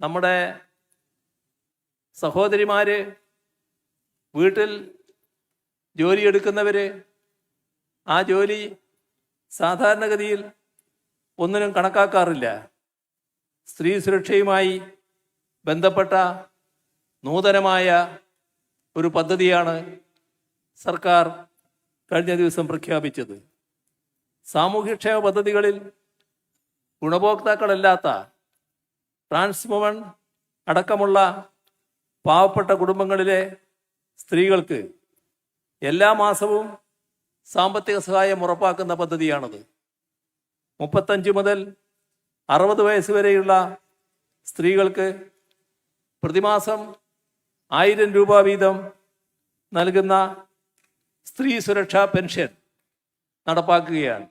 നമ്മുടെ സഹോദരിമാര് വീട്ടിൽ ജോലിയെടുക്കുന്നവര് ആ ജോലി സാധാരണഗതിയിൽ ഒന്നിനും കണക്കാക്കാറില്ല. സ്ത്രീ സുരക്ഷയുമായി ബന്ധപ്പെട്ട നൂതനമായ ഒരു പദ്ധതിയാണ് സർക്കാർ കഴിഞ്ഞ ദിവസം പ്രഖ്യാപിച്ചത്. സാമൂഹ്യക്ഷേമ പദ്ധതികളിൽ ഗുണഭോക്താക്കളല്ലാത്ത ട്രാൻസ് വുമൺ അടക്കമുള്ള പാവപ്പെട്ട കുടുംബങ്ങളിലെ സ്ത്രീകൾക്ക് എല്ലാ മാസവും സാമ്പത്തിക സഹായം ഉറപ്പാക്കുന്ന പദ്ധതിയാണത്. മുപ്പത്തഞ്ച് മുതൽ അറുപത് വയസ്സ് വരെയുള്ള സ്ത്രീകൾക്ക് പ്രതിമാസം ആയിരം രൂപ വീതം നൽകുന്ന സ്ത്രീ സുരക്ഷാ പെൻഷൻ നടപ്പാക്കുകയാണ്.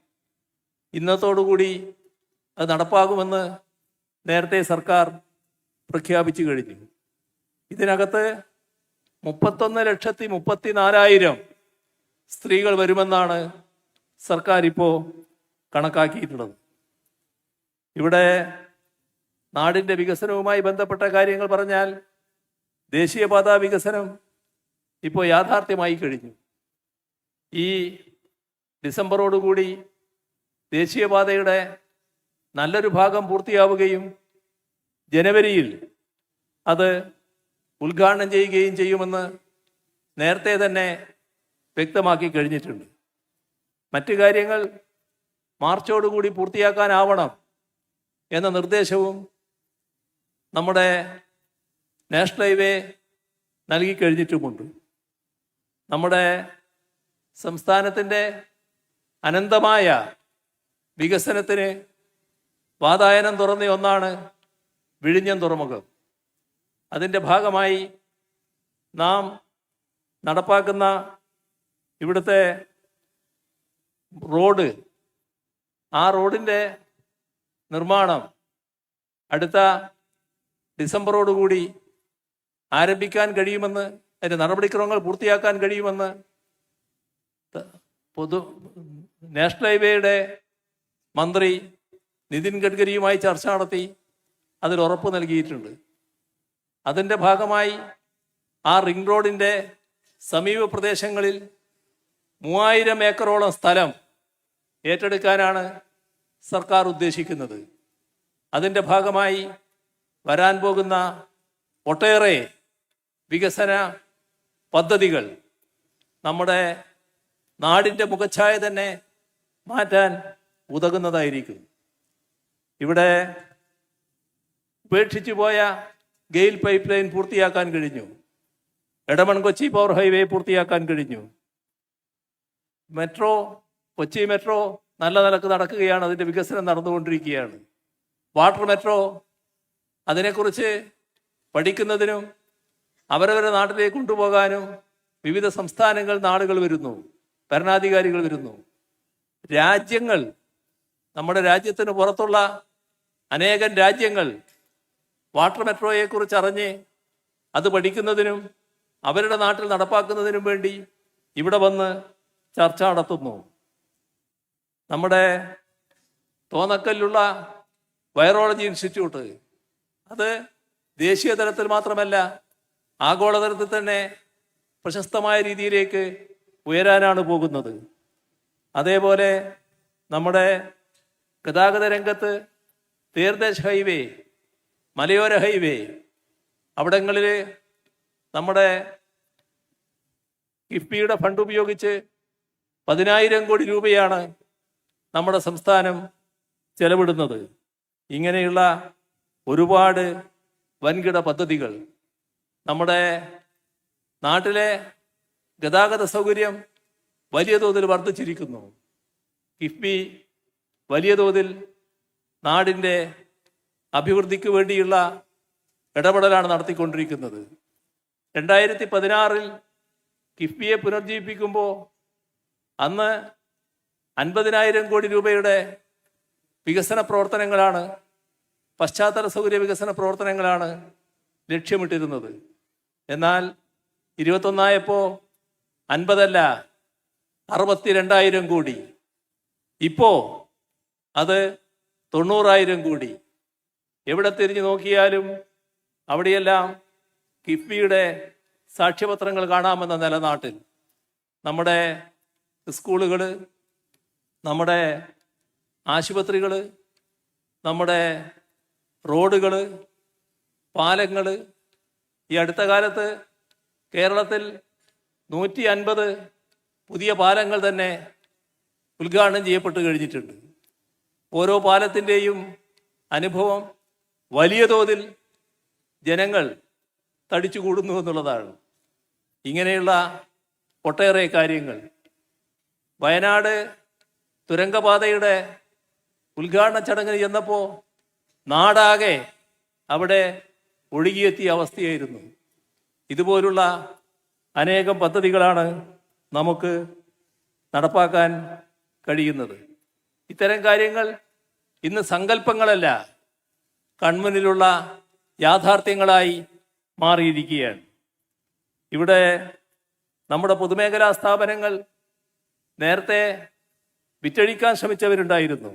ഇന്നത്തോടുകൂടി അത് നടപ്പാകുമെന്ന് നേരത്തെ സർക്കാർ പ്രഖ്യാപിച്ചു കഴിഞ്ഞു. ഇതിനകത്ത് മുപ്പത്തൊന്ന് ലക്ഷത്തി മുപ്പത്തി നാലായിരം സ്ത്രീകൾ വരുമെന്നാണ് സർക്കാർ ഇപ്പോൾ കണക്കാക്കിയിട്ടുള്ളത്. ഇവിടെ നാടിന്റെ വികസനവുമായി ബന്ധപ്പെട്ട കാര്യങ്ങൾ പറഞ്ഞാൽ ദേശീയപാത വികസനം ഇപ്പോൾ യാഥാർത്ഥ്യമായി കഴിഞ്ഞു. ഈ ഡിസംബറോടുകൂടി ദേശീയപാതയുടെ നല്ലൊരു ഭാഗം പൂർത്തിയാവുകയും ജനുവരിയിൽ അത് ഉദ്ഘാടനം ചെയ്യുകയും ചെയ്യുമെന്ന് നേരത്തെ തന്നെ വ്യക്തമാക്കി കഴിഞ്ഞിട്ടുണ്ട്. മറ്റു കാര്യങ്ങൾ മാർച്ചോടുകൂടി പൂർത്തിയാക്കാനാവണം എന്ന നിർദ്ദേശവും നമ്മുടെ നാഷണൽ ഹൈവേ നൽകി കഴിഞ്ഞിട്ടുമുണ്ട്. നമ്മുടെ സംസ്ഥാനത്തിന്റെ അനന്തമായ വികസനത്തിന് വാതായനം തുറന്ന ഒന്നാണ് വിഴിഞ്ഞം തുറമുഖം. അതിന്റെ ഭാഗമായി നാം നടപ്പാക്കുന്ന ഇവിടുത്തെ റോഡ് ആ റോഡിന്റെ നിർമ്മാണം അടുത്ത ഡിസംബറോടുകൂടി ആരംഭിക്കാൻ കഴിയുമെന്ന് അതിന്റെ നടപടിക്രമങ്ങൾ പൂർത്തിയാക്കാൻ കഴിയുമെന്ന് പൊതു നാഷണൽ ഹൈവേയുടെ മന്ത്രി നിതിൻ ഗഡ്കരിയുമായി ചർച്ച നടത്തി അതിൽ ഉറപ്പ് നൽകിയിട്ടുണ്ട്. അതിന്റെ ഭാഗമായി ആ റിംഗ് റോഡിന്റെ സമീപ പ്രദേശങ്ങളിൽ മൂവായിരം ഏക്കറോളം സ്ഥലം ഏറ്റെടുക്കാനാണ് സർക്കാർ ഉദ്ദേശിക്കുന്നത്. അതിന്റെ ഭാഗമായി വരാൻ പോകുന്ന ഒട്ടേറെ വികസന പദ്ധതികൾ നമ്മുടെ നാടിന്റെ മുഖച്ഛായ തന്നെ മാറ്റാൻ ഉതകുന്നതായിരിക്കും. ഇവിടെ ഉപേക്ഷിച്ചു പോയ ഗെയിൽ പൈപ്പ് ലൈൻ പൂർത്തിയാക്കാൻ കഴിഞ്ഞു. എടമൺ കൊച്ചി പവർ ഹൈവേ പൂർത്തിയാക്കാൻ കഴിഞ്ഞു. മെട്രോ കൊച്ചി മെട്രോ നല്ല നിലയ്ക്ക് നടക്കുകയാണ് അതിന്റെ വികസനം നടന്നുകൊണ്ടിരിക്കുകയാണ്. വാട്ടർ മെട്രോ അതിനെക്കുറിച്ച് പഠിക്കുന്നതിനും അവരവരെ നാട്ടിലേക്ക് കൊണ്ടുപോകാനും വിവിധ സംസ്ഥാനങ്ങൾ നാടുകൾ വരുന്നു ഭരണാധികാരികൾ വരുന്നു. രാജ്യങ്ങൾ നമ്മുടെ രാജ്യത്തിന് പുറത്തുള്ള അനേകം രാജ്യങ്ങൾ വാട്ടർ മെട്രോയെക്കുറിച്ച് അറിഞ്ഞ് അത് പഠിക്കുന്നതിനും അവരുടെ നാട്ടിൽ നടപ്പാക്കുന്നതിനും വേണ്ടി ഇവിടെ വന്ന് ചർച്ച നടത്തുന്നു. നമ്മുടെ തോന്നക്കല്ലുള്ള വൈറോളജി ഇൻസ്റ്റിറ്റ്യൂട്ട് അത് ദേശീയ തലത്തിൽ മാത്രമല്ല ആഗോളതലത്തിൽ തന്നെ പ്രശസ്തമായ രീതിയിലേക്ക് ഉയരാനാണ് പോകുന്നത്. അതേപോലെ നമ്മുടെ ഗതാഗത രംഗത്ത് തീർദേശ് ഹൈവേ മലയോര ഹൈവേ അവിടങ്ങളിൽ നമ്മുടെ കിഫ്ബിയുടെ ഫണ്ട് ഉപയോഗിച്ച് പതിനായിരം കോടി രൂപയാണ് നമ്മുടെ സംസ്ഥാനം ചെലവിടുന്നത്. ഇങ്ങനെയുള്ള ഒരുപാട് വൻകിട പദ്ധതികൾ. നമ്മുടെ നാട്ടിലെ ഗതാഗത സൗകര്യം വലിയ തോതിൽ വർദ്ധിച്ചിരിക്കുന്നു. കിഫ്ബി വലിയ തോതിൽ നാടിന്റെ അഭിവൃദ്ധിക്ക് വേണ്ടിയുള്ള ഇടപെടലാണ് നടത്തിക്കൊണ്ടിരിക്കുന്നത്. രണ്ടായിരത്തി പതിനാറിൽ കിഫ്ബിയെ പുനർജീവിപ്പിക്കുമ്പോൾ അന്ന് അൻപതിനായിരം കോടി രൂപയുടെ വികസന പ്രവർത്തനങ്ങളാണ് പശ്ചാത്തല സൗകര്യ വികസന പ്രവർത്തനങ്ങളാണ് ലക്ഷ്യമിട്ടിരുന്നത്. എന്നാൽ ഇരുപത്തൊന്നായപ്പോൾ അൻപതല്ല അറുപത്തിരണ്ടായിരം കോടി. ഇപ്പോൾ അത് തൊണ്ണൂറായിരം കൂടി. എവിടെ തിരിഞ്ഞു നോക്കിയാലും അവിടെയെല്ലാം കിഫ്ബിയുടെ സാക്ഷ്യപത്രങ്ങൾ കാണാമെന്ന നിലനാട്ടിൽ നമ്മുടെ സ്കൂളുകൾ നമ്മുടെ ആശുപത്രികൾ നമ്മുടെ റോഡുകൾ പാലങ്ങൾ ഈ അടുത്ത കാലത്ത് കേരളത്തിൽ നൂറ്റി അൻപത് പുതിയ പാലങ്ങൾ തന്നെ ഉദ്ഘാടനം ചെയ്യപ്പെട്ട് കഴിഞ്ഞിട്ടുണ്ട്. ഓരോ പാലത്തിന്റെയും അനുഭവം വലിയ തോതിൽ ജനങ്ങൾ തടിച്ചു കൂടുന്നു എന്നുള്ളതാണ്. ഇങ്ങനെയുള്ള ഒട്ടേറെ കാര്യങ്ങൾ. വയനാട് തുരങ്കപാതയുടെ ഉദ്ഘാടന ചടങ്ങിന് ചെന്നപ്പോൾ നാടാകെ അവിടെ ഒഴുകിയെത്തിയ അവസ്ഥയായിരുന്നു. ഇതുപോലുള്ള അനേകം പദ്ധതികളാണ് നമുക്ക് നടപ്പാക്കാൻ കഴിയുന്നത്. ഇത്തരം കാര്യങ്ങൾ ഇന്ന് സങ്കല്പങ്ങളല്ല കൺമുന്നിലുള്ള യാഥാർത്ഥ്യങ്ങളായി മാറിയിരിക്കുകയാണ്. ഇവിടെ നമ്മുടെ പൊതുമേഖലാ സ്ഥാപനങ്ങൾ നേരത്തെ വിറ്റഴിക്കാൻ ശ്രമിച്ചവരുണ്ടായിരുന്നു.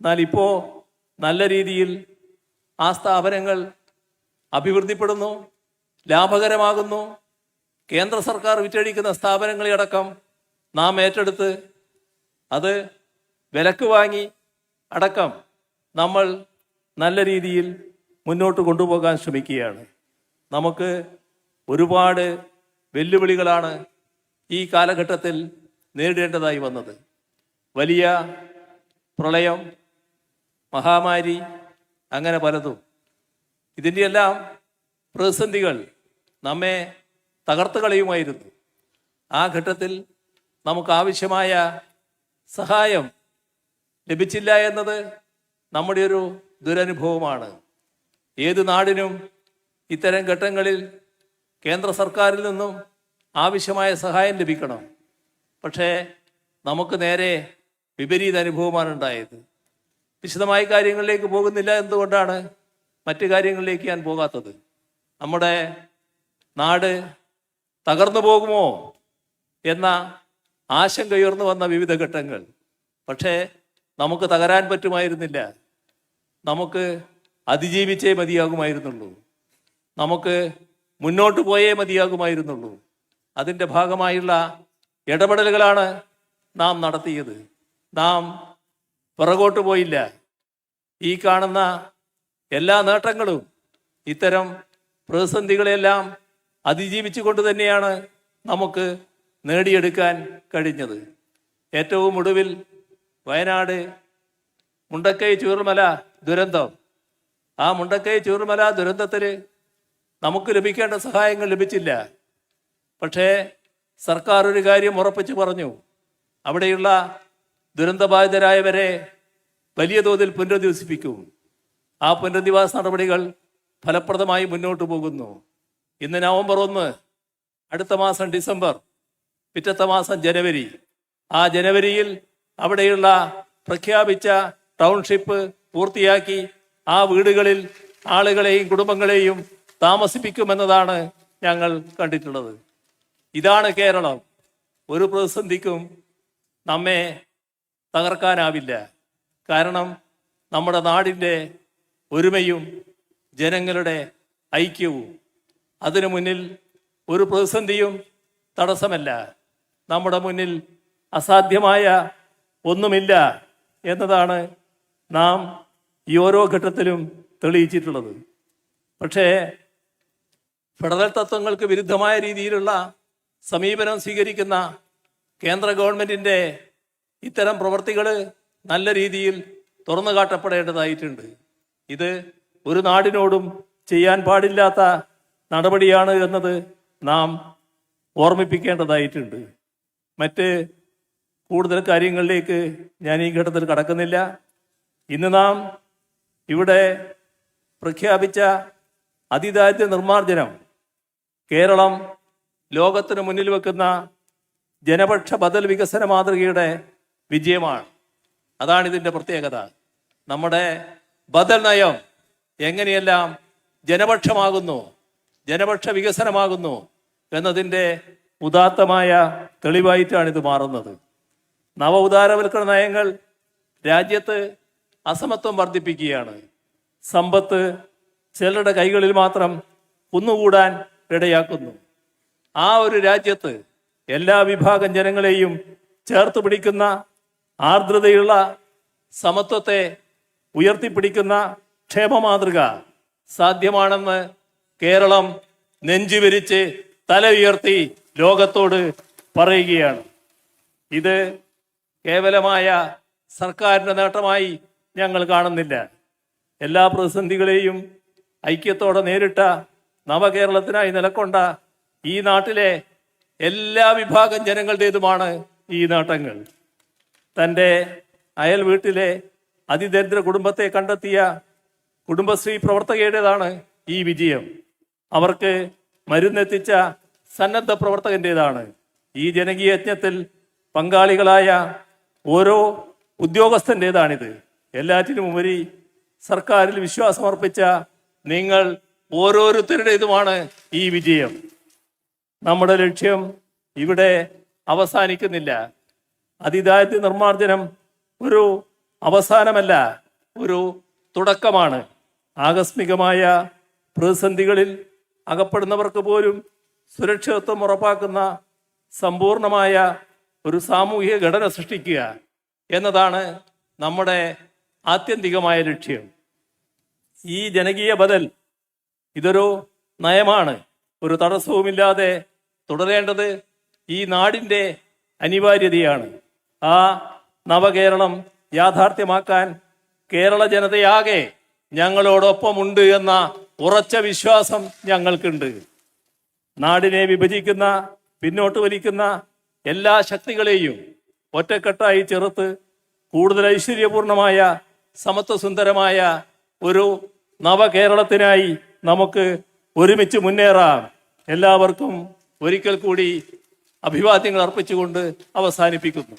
എന്നാൽ ഇപ്പോൾ നല്ല രീതിയിൽ ആ സ്ഥാപനങ്ങൾ അഭിവൃദ്ധിപ്പെടുന്നു ലാഭകരമാകുന്നു. കേന്ദ്ര സർക്കാർ വിറ്റഴിക്കുന്ന സ്ഥാപനങ്ങളെയടക്കം നാം ഏറ്റെടുത്ത് അത് വിലക്ക് വാങ്ങി അടക്കം നമ്മൾ നല്ല രീതിയിൽ മുന്നോട്ട് കൊണ്ടുപോകാൻ ശ്രമിക്കുകയാണ്. നമുക്ക് ഒരുപാട് വെല്ലുവിളികളാണ് ഈ കാലഘട്ടത്തിൽ നേരിടേണ്ടതായി വന്നത്. വലിയ പ്രളയം മഹാമാരി അങ്ങനെ പലതും. ഇതിന്റെയെല്ലാം പ്രതിസന്ധികൾ നമ്മെ തകർത്ത് കളയുമായിരുന്നു. ആ ഘട്ടത്തിൽ നമുക്ക് ആവശ്യമായ സഹായം ലഭിച്ചില്ല എന്നത് നമ്മുടെ ഒരു ദുരനുഭവമാണ്. ഏത് നാടിനും ഇത്തരം ഘട്ടങ്ങളിൽ കേന്ദ്ര സർക്കാരിൽ നിന്നും ആവശ്യമായ സഹായം ലഭിക്കണം. പക്ഷേ നമുക്ക് നേരെ വിപരീത അനുഭവമാണ് ഉണ്ടായത്. വിശദമായ കാര്യങ്ങളിലേക്ക് പോകുന്നില്ല എന്തുകൊണ്ടാണ് മറ്റു കാര്യങ്ങളിലേക്ക് ഞാൻ പോകാത്തത്? നമ്മുടെ നാട് തകർന്നു പോകുമോ എന്ന ആശങ്ക ഉയർന്നു വന്ന വിവിധ ഘട്ടങ്ങൾ. പക്ഷേ നമുക്ക് തകരാൻ പറ്റുമായിരുന്നില്ല. നമുക്ക് അതിജീവിച്ചേ മതിയാകുമായിരുന്നുള്ളൂ. നമുക്ക് മുന്നോട്ട് പോയേ മതിയാകുമായിരുന്നുള്ളൂ. അതിന്റെ ഭാഗമായുള്ള ഇടപെടലുകളാണ് നാം നടത്തിയത്. നാം പുറകോട്ട് പോയില്ല. ഈ കാണുന്ന എല്ലാ നേട്ടങ്ങളും ഇത്തരം പ്രതിസന്ധികളെല്ലാം അതിജീവിച്ചുകൊണ്ട് തന്നെയാണ് നമുക്ക് നേടിയെടുക്കാൻ കഴിഞ്ഞത്. ഏറ്റവും ഒടുവിൽ വയനാട് മുണ്ടക്കൈ ചൂർമല ദുരന്തം. ആ മുണ്ടക്കൈ ചൂർമല ദുരന്തത്തിൽ നമുക്ക് ലഭിക്കേണ്ട സഹായങ്ങൾ ലഭിച്ചില്ല. പക്ഷേ സർക്കാർ ഒരു കാര്യം ഉറപ്പിച്ചു പറഞ്ഞു. അവിടെയുള്ള ദുരന്തബാധിതരായവരെ വലിയ തോതിൽ പുനരധിവസിപ്പിക്കും. ആ പുനരധിവാസ നടപടികൾ ഫലപ്രദമായി മുന്നോട്ട് പോകുന്നു. ഇന്ന് നവംബർ ഒന്ന് അടുത്ത മാസം ഡിസംബർ പിറ്റത്തെ മാസം ജനുവരി. ആ ജനുവരിയിൽ അവിടെയുള്ള പ്രഖ്യാപിച്ച ടൗൺഷിപ്പ് പൂർത്തിയാക്കി ആ വീടുകളിൽ ആളുകളെയും കുടുംബങ്ങളെയും താമസിപ്പിക്കുമെന്നതാണ് ഞങ്ങൾ കണ്ടിട്ടുള്ളത്. ഇതാണ് കേരളം. ഒരു പ്രതിസന്ധിക്കും നമ്മെ തകർക്കാനാവില്ല. കാരണം നമ്മുടെ നാടിന്റെ ഒരുമയും ജനങ്ങളുടെ ഐക്യവും. അതിനു മുന്നിൽ ഒരു പ്രതിസന്ധിയും തടസ്സമല്ല. നമ്മുടെ മുന്നിൽ അസാധ്യമായ ഒന്നുമില്ല എന്നതാണ് നാം ഈ ഓരോ ഘട്ടത്തിലും തെളിയിച്ചിട്ടുള്ളത്. പക്ഷേ ഫെഡറൽ തത്വങ്ങൾക്ക് വിരുദ്ധമായ രീതിയിലുള്ള സമീപനം സ്വീകരിക്കുന്ന കേന്ദ്ര ഗവൺമെന്റിന്റെ ഇത്തരം പ്രവർത്തികൾ നല്ല രീതിയിൽ തുറന്നു കാട്ടപ്പെടേണ്ടതായിട്ടുണ്ട്. ഇത് ഒരു നാടിനോടും ചെയ്യാൻ പാടില്ലാത്ത നടപടിയാണ് എന്നത് നാം ഓർമ്മിപ്പിക്കേണ്ടതായിട്ടുണ്ട്. മറ്റ് കൂടുതൽ കാര്യങ്ങളിലേക്ക് ഞാൻ ഈ ഘട്ടത്തിൽ കടക്കുന്നില്ല. ഇന്ന് നാം ഇവിടെ പ്രഖ്യാപിച്ച അതിദാരിദ്ര്യ നിർമ്മാർജനം കേരളം ലോകത്തിന് മുന്നിൽ വെക്കുന്ന ജനപക്ഷ ബദൽ വികസന മാതൃകയുടെ വിജയമാണ്. അതാണ് ഇതിന്റെ പ്രത്യേകത. നമ്മുടെ ബദൽ നയം എങ്ങനെയെല്ലാം ജനപക്ഷമാകുന്നു ജനപക്ഷ വികസനമാകുന്നു എന്നതിന്റെ ഉദാത്തമായ തെളിവായിട്ടാണ് ഇത് മാറുന്നത്. നവ ഉദാരവൽക്കരണ നയങ്ങൾ രാജ്യത്ത് അസമത്വം വർദ്ധിപ്പിക്കുകയാണ്. സമ്പത്ത് ചിലരുടെ കൈകളിൽ മാത്രം കുന്നുകൂടാൻ ഇടയാക്കുന്നു. ആ ഒരു രാജ്യത്ത് എല്ലാ വിഭാഗം ജനങ്ങളെയും ചേർത്ത് പിടിക്കുന്ന ആർദ്രതയുള്ള സമത്വത്തെ ഉയർത്തിപ്പിടിക്കുന്ന ക്ഷേമ മാതൃക സാധ്യമാണെന്ന് കേരളം നെഞ്ചുവിരിച്ച് തല ഉയർത്തി ലോകത്തോട് പറയുകയാണ്. ഇത് കേവലമായ സർക്കാരിന്റെ നേട്ടമായി ഞങ്ങൾ കാണുന്നില്ല. എല്ലാ പ്രതിസന്ധികളെയും ഐക്യത്തോടെ നേരിട്ട നവകേരളത്തിനായി നിലക്കൊണ്ട ഈ നാട്ടിലെ എല്ലാ വിഭാഗം ജനങ്ങളുടേതുമാണ് ഈ നേട്ടങ്ങൾ. തന്റെ അയൽ വീട്ടിലെ അതിദരിദ്ര കുടുംബത്തെ കണ്ടെത്തിയ കുടുംബശ്രീ പ്രവർത്തകയുടേതാണ് ഈ വിജയം. അവർക്ക് മരുന്നെത്തിച്ച സന്നദ്ധ പ്രവർത്തകന്റെതാണ് ഈ ജനകീയ യജ്ഞത്തിൽ പങ്കാളികളായ ഓരോ ഉദ്യോഗസ്ഥന്റെതാണിത് എല്ലാറ്റിനും ഉപരി സർക്കാരിൽ വിശ്വാസമർപ്പിച്ച നിങ്ങൾ ഓരോരുത്തരുടേതുമാണ് ഈ വിജയം. നമ്മുടെ ലക്ഷ്യം ഇവിടെ അവസാനിക്കുന്നില്ല. അതിദാരിദ്ര്യ നിർമ്മാർജനം ഒരു അവസാനമല്ല ഒരു തുടക്കമാണ്. ആകസ്മികമായ പ്രതിസന്ധികളിൽ അകപ്പെടുന്നവർക്ക് പോലും സുരക്ഷിതത്വം ഉറപ്പാക്കുന്ന സമ്പൂർണമായ ഒരു സാമൂഹിക ഘടന സൃഷ്ടിക്കുക എന്നതാണ് നമ്മുടെ ആത്യന്തികമായ ലക്ഷ്യം. ഈ ജനകീയ ബദൽ ഇതൊരു നയമാണ്. ഒരു തടസ്സവുമില്ലാതെ തുടരേണ്ടത് ഈ നാടിന്റെ അനിവാര്യതയാണ്. ആ നവകേരളം യാഥാർത്ഥ്യമാക്കാൻ കേരള ജനതയാകെ ഞങ്ങളോടൊപ്പമുണ്ട് എന്ന ഉറച്ച വിശ്വാസം ഞങ്ങൾക്കുണ്ട്. നാടിനെ വിഭജിക്കുന്ന പിന്നോട്ട് വലിക്കുന്ന എല്ലാ ശക്തികളെയും ഒറ്റക്കെട്ടായി ചെറുത്ത് കൂടുതൽ ഐശ്വര്യപൂർണമായ സമത്വസുന്ദരമായ ഒരു നവകേരളത്തിനായി നമുക്ക് ഒരുമിച്ച് മുന്നേറാം. എല്ലാവർക്കും ഒരിക്കൽ കൂടി അഭിവാദ്യങ്ങൾ അർപ്പിച്ചുകൊണ്ട് അവസാനിപ്പിക്കുന്നു.